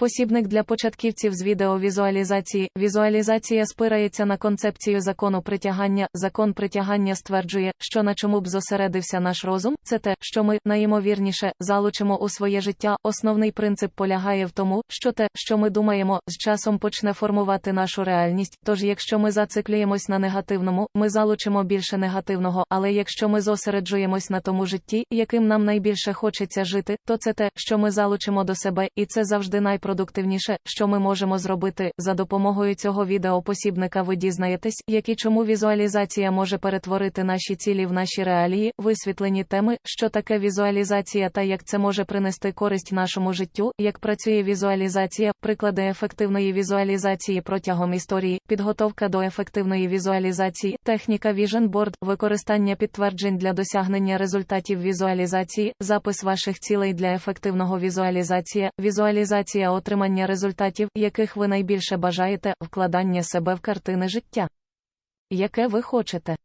Посібник для початківців з відеовізуалізації. Візуалізація спирається на концепцію закону притягання. Закон притягання стверджує, що на чому б зосередився наш розум, це те, що ми, найімовірніше, залучимо у своє життя. Основний принцип полягає в тому, що те, що ми думаємо, з часом почне формувати нашу реальність. Тож, якщо ми зациклюємось на негативному, ми залучимо більше негативного. Але якщо ми зосереджуємось на тому житті, яким нам найбільше хочеться жити, то це те, що ми залучимо до себе, і це завжди найпродуктивніше, що ми можемо зробити. За допомогою цього відеопосібника ви дізнаєтесь, як і чому візуалізація може перетворити наші цілі в наші реалії, висвітлені теми, що таке візуалізація та як це може принести користь нашому життю, як працює візуалізація, приклади ефективної візуалізації протягом історії, підготовка до ефективної візуалізації, техніка Vision Board, використання підтверджень для досягнення результатів візуалізації, запис ваших цілей для ефективного візуалізація, візуалізація отримання результатів, яких ви найбільше бажаєте, вкладання себе в картини життя. Яке ви хочете.